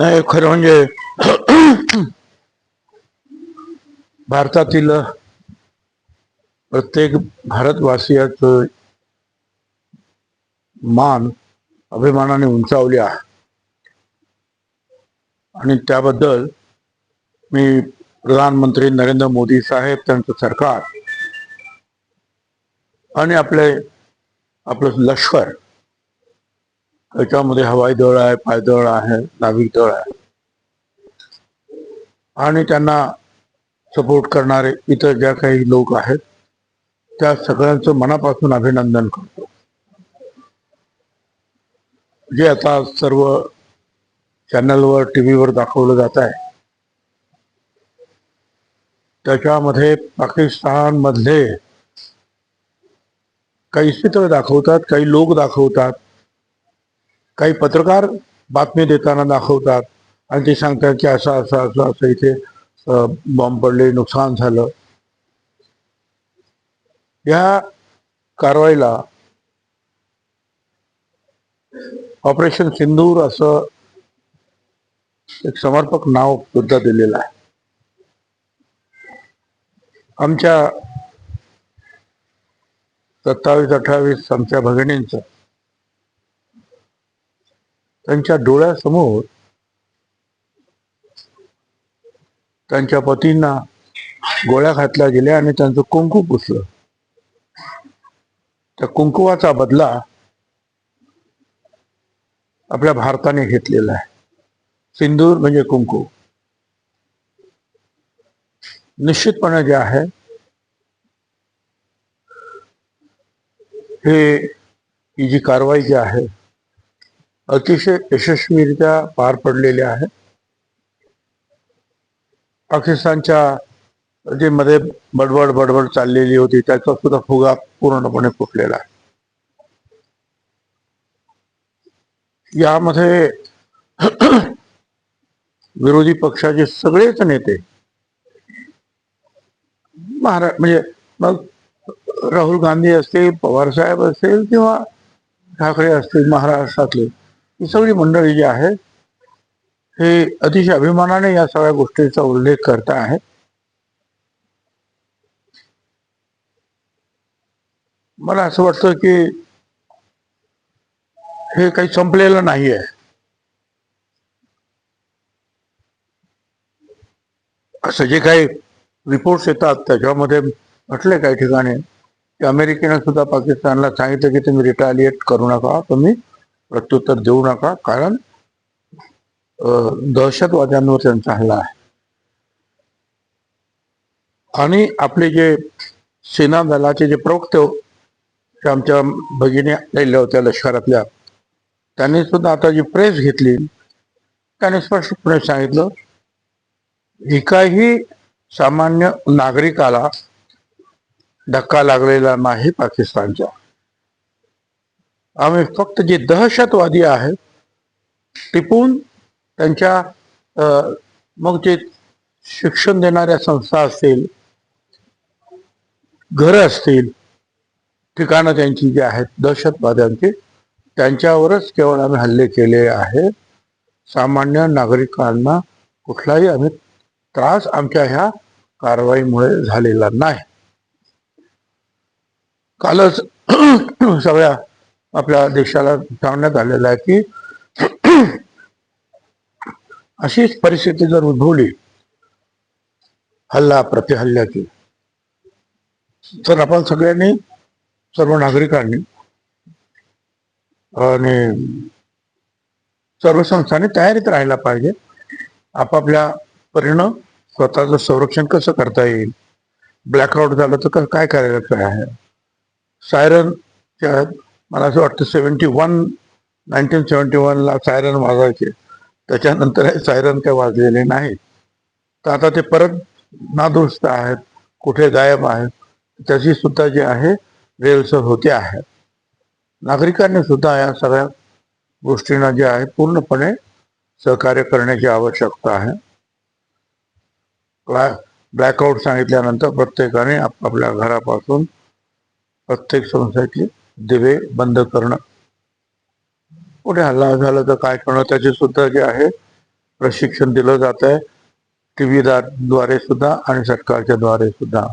नाही खरं म्हणजे भारतातील प्रत्येक भारतवासियाचं मान अभिमानाने उंचावली आहे. आणि त्याबद्दल मी प्रधानमंत्री नरेंद्र मोदी साहेब त्यांचं सरकार आणि आपले आपलं लष्कर त्याच्यामध्ये हवाई दळ आहे पायदळ आहे नाविक दळ आहे. आणि त्यांना सपोर्ट करणारे इतर ज्या काही लोक आहेत त्या सगळ्यांचं मनापासून अभिनंदन करतो. जे आता सर्व चॅनलवर टी व्हीवर दाखवलं जात आहे त्याच्यामध्ये पाकिस्तान मधले काही चित्र दाखवतात काही लोक दाखवतात काही पत्रकार बातमी देताना दाखवतात आणि ते सांगतात की असं असं असं असं इथे बॉम्ब पडले नुकसान झालं. या कारवाईला ऑपरेशन सिंदूर असं एक समर्पक नाव सुद्धा दिलेलं आहे. आमच्या सत्तावीस अठ्ठावीस आमच्या भगिनींचं त्यांच्या डोळ्यासमोर त्यांच्या पतींना गोळ्या घातल्या गेल्या आणि त्यांचं कुंकू पुसलं. त्या कुंकुवाचा बदला आपल्या भारताने घेतलेला आहे. सिंदूर म्हणजे कुंकू. निश्चितपणे जे आहे हे ही जी कारवाई जी आहे अतिशय यशस्वीरित्या पार पडलेले आहे. पाकिस्तानच्या जे मध्ये बडबड बडबड चाललेली होती त्याचा सुद्धा फुगा पूर्णपणे फुटलेला आहे. यामध्ये विरोधी पक्षाचे सगळेच नेते महारा म्हणजे मग राहुल गांधी असतील पवार साहेब असतील किंवा ठाकरे असतील महाराष्ट्रातले ही सगळी मंडळी जी आहे हे अतिशय अभिमानाने या सगळ्या गोष्टीचा उल्लेख करता आहे मला असं वाटतं की हे काही संपलेलं नाहीये. असं जे काही रिपोर्ट्स येतात त्याच्यामध्ये म्हटले काही ठिकाणी की अमेरिकेनं सुद्धा पाकिस्तानला सांगितलं की तुम्ही रिटालिएट करू नका तुम्ही प्रत्युत्तर देऊ नका कारण दहशतवाद्यांवर त्यांचा हल्ला आहे. आणि आपले जे सेना दलाचे जे प्रवक्ते हो, ते आमच्या भगिनी आलेल्या होत्या लष्करातल्या त्यांनी सुद्धा आता जी प्रेस घेतली त्याने स्पष्टपणे सांगितलं एकाही सामान्य नागरिकाला धक्का लागलेला नाही पाकिस्तानच्या आम्ही फक्त जे दहशतवादी आहेत टिपून त्यांच्या मग जे शिक्षण देणाऱ्या संस्था असतील घरं असतील ठिकाणं त्यांची जी आहेत दहशतवाद्यांची त्यांच्यावरच केवळ आम्ही हल्ले केले आहेत. सामान्य नागरिकांना कुठलाही आम्ही त्रास आमच्या ह्या कारवाईमुळे झालेला नाही. कालच सगळ्या आपल्या देशाला सांगण्यात आलेलं आहे की अशीच परिस्थिती जर उद्भवली हल्ला प्रतिहल्ल्याची तर आपण सगळ्यांनी सर्व नागरिकांनी आणि सर्व संस्थांनी तयारीत राहायला पाहिजे. आपापल्या परीनं स्वतःचं संरक्षण कसं करता येईल? ब्लॅकआउट झालं तर काय करायचं आहे? सायरन मला असं वाटतं सेवन्टी वन नाईन्टीन सेवन्टी वनला सायरन वाजवायचे त्याच्यानंतर हे सायरन काही वाजलेले नाहीत. तर आता ते परत नादुरुस्त आहेत कुठे गायब आहेत त्याची सुद्धा जी आहे रेलसर होते आहे. नागरिकांनी सुद्धा या सगळ्या गोष्टींना जे आहे पूर्णपणे सहकार्य करण्याची आवश्यकता आहे. ब्लॅकआउट सांगितल्यानंतर प्रत्येकाने आपापल्या घरापासून प्रत्येक संस्थेची दिवे बंद करणं. कुठे हल्ला झाला तर काय करणं त्याचे सुद्धा जे आहे प्रशिक्षण दिलं जात आहे टीव्ही द्वारे सुद्धा आणि सरकारच्या द्वारे सुद्धा.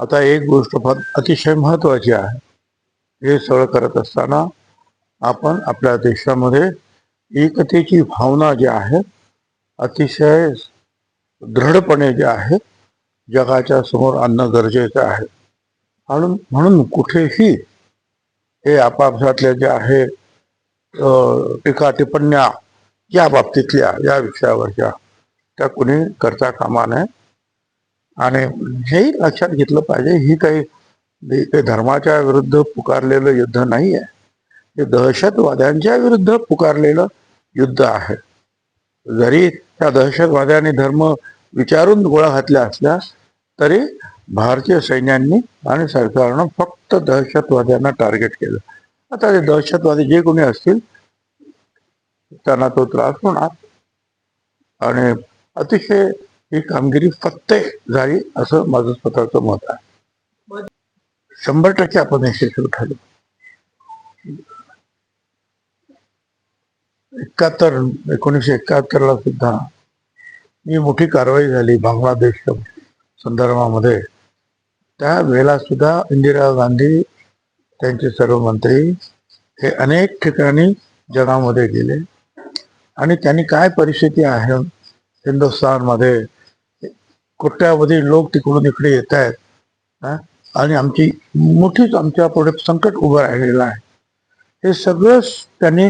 आता एक गोष्ट फार अतिशय महत्वाची आहे. हे सगळं करत असताना आपण आपल्या देशामध्ये एकतेची भावना जी आहे अतिशय दृढपणे जे आहे जगाच्या समोर आणणं गरजेचं आहे. म्हणून म्हणून कुठेही हे आपापसातल्या ज्या आहे टीका टिप्पण्या या बाबतीतल्या या विषयावरच्या त्या कुणी करता कामा नये. आणि हेही लक्षात घेतलं पाहिजे ही काही काही धर्माच्या विरुद्ध पुकारलेलं युद्ध नाही आहे हे दहशतवाद्यांच्या विरुद्ध पुकारलेलं युद्ध आहे. जरी त्या दहशतवाद्यांनी धर्म विचारून गोळा घातल्या असल्या तरी भारतीय सैन्यांनी आणि सरकारनं फक्त दहशतवाद्यांना टार्गेट केलं. आता ते दहशतवादी जे कोणी असतील त्यांना तो त्रास होणार. आणि अतिशय ही कामगिरी फक्त झाली असं माझं स्वतःचं मत आहे. शंभर टक्के आपण यशस्वी ठरलो एकाहत्तर एकोणीसशे एकाहत्तरला सुद्धा ही मोठी कारवाई झाली बांगलादेश संदर्भामध्ये. त्या वेळेला सुद्धा इंदिरा गांधी त्यांचे सर्व मंत्री हे अनेक ठिकाणी जगामध्ये गेले. आणि त्यांनी काय परिस्थिती आहे? हिंदुस्थानमध्ये कोट्यावधी लोक तिकडून इकडे येत आहेत आणि आमची मोठीच आमच्या पुढे संकट उभं राहिलेलं आहे. हे सगळं त्यांनी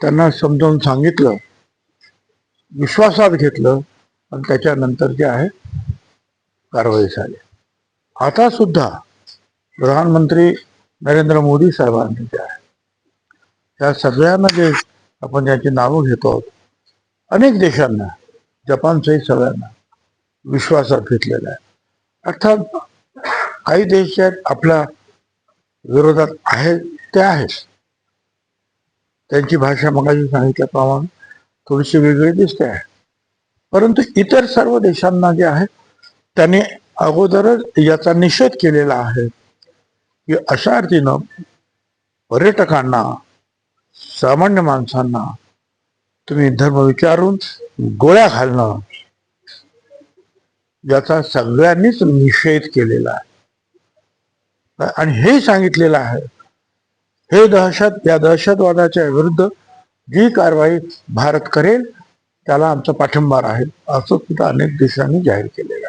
त्यांना समजावून सांगितलं विश्वासात घेतलं आणि त्याच्यानंतर जे आहे कारवाई झाली. आता सुद्धा प्रधानमंत्री नरेंद्र मोदी साहेबांनी जे आहे त्या सगळ्यांना जे आपण ज्यांची नावं घेतो आहोत अनेक देशांना जपान सगळ्यांना विश्वासात घेतलेला आहे. अर्थात काही देश जे आहेत आपल्या विरोधात आहेत ते आहेत. त्यांची भाषा मगाशी सांगितल्याप्रमाणे थोडीशी वेगळी दिसते आहे. परंतु इतर सर्व देशांना जे आहे त्यांनी अगोदरच याचा निषेध केलेला आहे की अशा अर्थीनं पर्यटकांना सामान्य माणसांना तुम्ही धर्म विचारून गोळ्या घालणं याचा सगळ्यांनीच निषेध केलेला आहे. आणि हे सांगितलेलं आहे हे दहशत या दहशतवादाच्या विरुद्ध जी कारवाई भारत करेल त्याला आमचा पाठिंबा राहील असं सुद्धा अनेक देशांनी जाहीर केलेलं आहे.